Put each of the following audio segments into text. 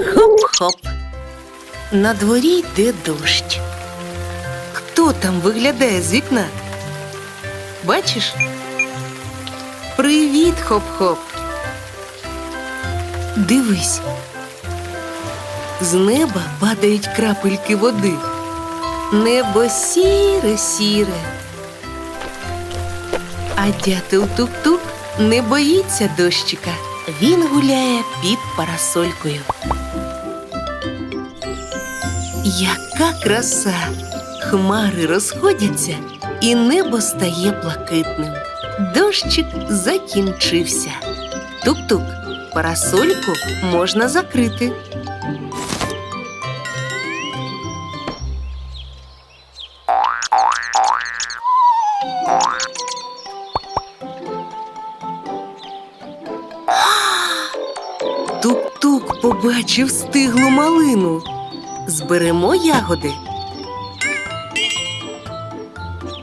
хоп-хоп. На дворі йде дощ. Хто там виглядає з вікна? Бачиш? Привіт, хоп-хоп. Дивись. З неба падають крапельки води. Небо сіре, сіре. А дятел тук-тук не боїться дощика. Він гуляє під парасолькою. Яка краса! Хмари розходяться, і небо стає блакитним. Дощик закінчився. Тук-тук, парасольку можна закрити. Тук-тук побачив стиглу малину. Зберемо ягоди.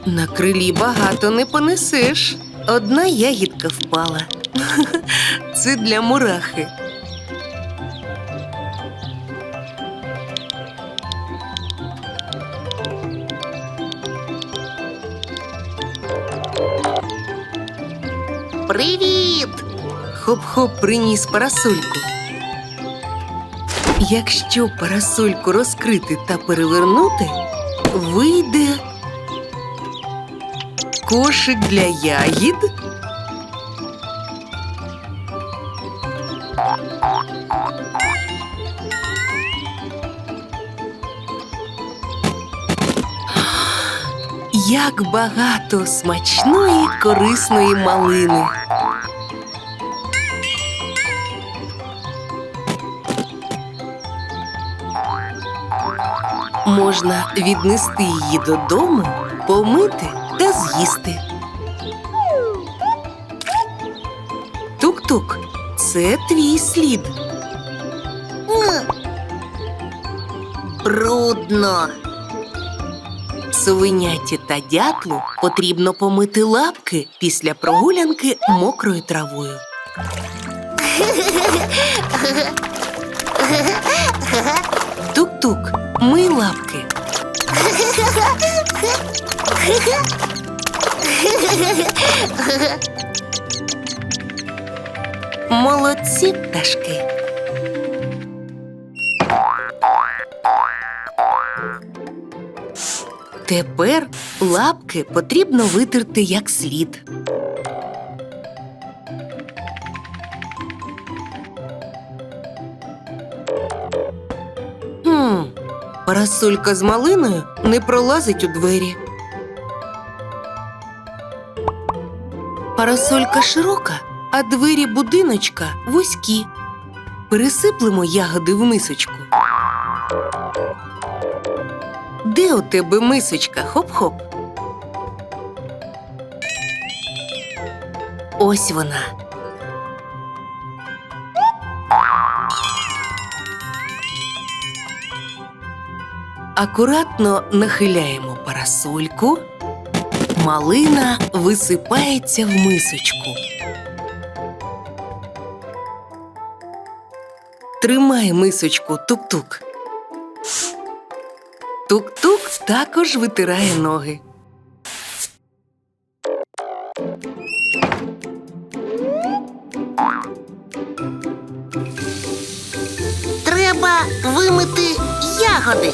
На крилі багато не понесеш. Одна ягідка впала. Це для мурахи. Привіт! Хоп-хоп приніс парасольку. Якщо парасольку розкрити та перевернути, вийде кошик для ягід. Як багато смачної корисної малини. Можна віднести її додому, помити та з'їсти. Тук-тук, це твій слід. Брудно. Совеняті та дятлу потрібно помити лапки після прогулянки мокрою травою. Тук-тук, мий лапки. Молодці пташки. Тепер лапки потрібно витерти як слід. Парасолька з малиною не пролазить у двері. Парасолька широка, а двері будиночка вузькі. Пересиплемо ягоди в мисочку. Де у тебе мисочка? Хоп-хоп. Ось вона. Акуратно нахиляємо парасольку. Малина висипається в мисочку. Тримай мисочку, тук-тук. Тук-тук також витирає ноги. Треба вимити ягоди.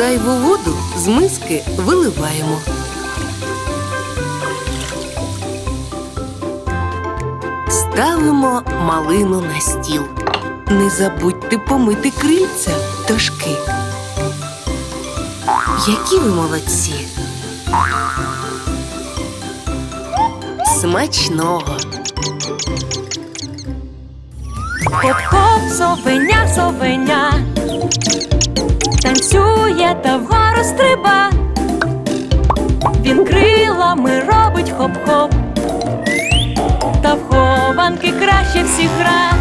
Зайву воду з миски виливаємо. Ставимо малину на стіл. Не забудьте помити крильця, пташки. Які ви молодці! Смачного! Хоп-хоп, совеня, совеня. Танцює та вгору стриба. Він крилами робить хоп-хоп. Та в хованки краще всіх гра.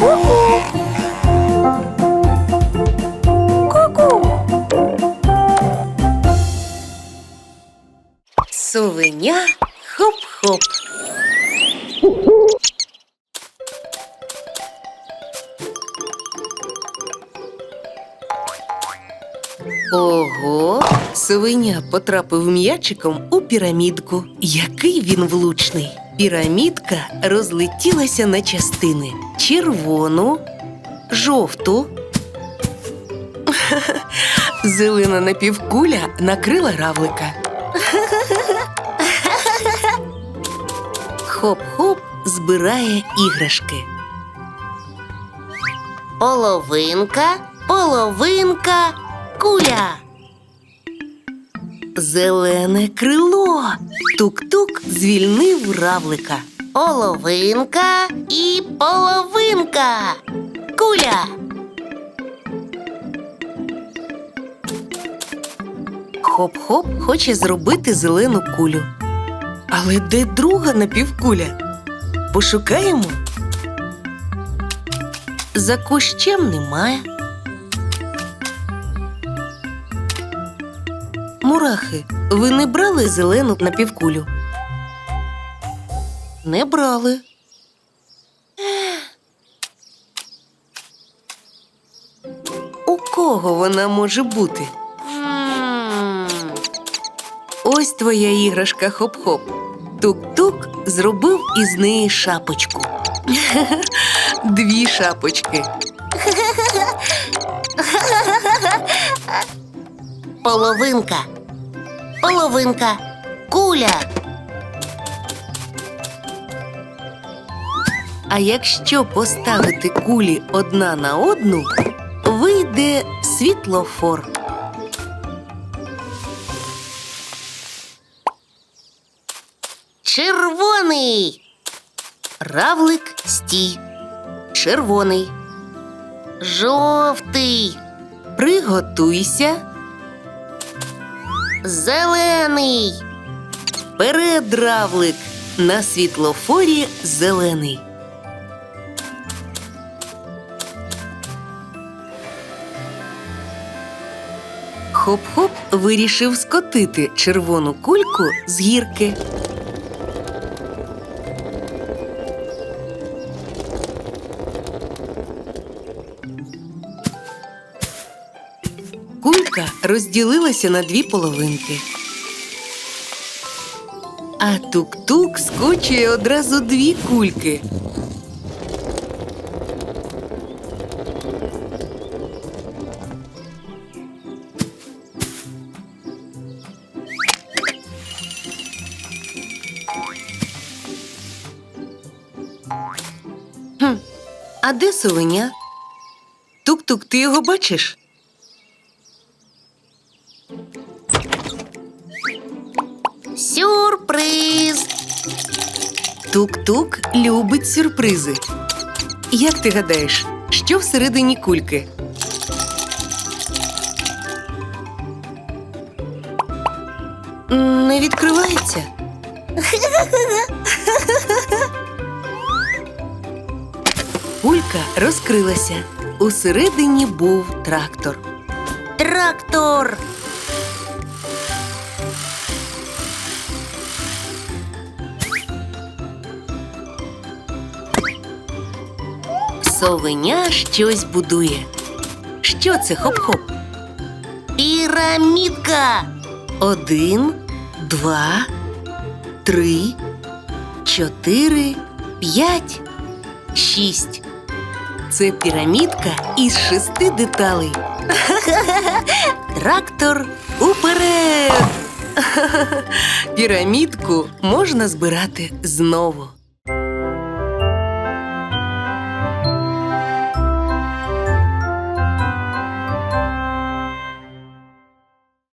Ку-ку. Ку-ку. Совеня хоп-хоп. Ого, совеня потрапив м'ячиком у пірамідку. Який він влучний. Пірамідка розлетілася на частини: червону, жовту. Зелена напівкуля накрила равлика. Хоп-хоп збирає іграшки. Половинка, половинка, куля. Зелене крило. Тук-тук звільнив равлика. Половинка і половинка. Куля. Хоп-хоп хоче зробити зелену кулю. Але де друга напівкуля? Пошукаємо. За кущем немає. Мурахи, ви не брали зелену напівкулю? Не брали. У кого вона може бути? Ось твоя іграшка хоп-хоп. Тук-тук зробив із неї шапочку. Дві шапочки. Половинка. Половинка. Куля. А якщо поставити кулі одна на одну, вийде світлофор. Червоний. Равлик стій. Червоний. Жовтий. Приготуйся. Зелений. Передравлик. На світлофорі зелений. Хоп-хоп вирішив скотити червону кульку з гірки. Кулька розділилася на дві половинки. А тук-тук скочує одразу дві кульки. Хм, а де совеня? Тук-тук, ти його бачиш? Сюрприз. Тук-тук любить сюрпризи. Як ти гадаєш, що всередині кульки? Не відкривається. Кулька розкрилася. Усередині був трактор. Трактор. Совеня щось будує. Що це хоп-хоп? Пірамідка. Один, два, три, чотири, п'ять, шість. Це пірамідка із шести деталей. Трактор уперед! Пірамідку можна збирати знову.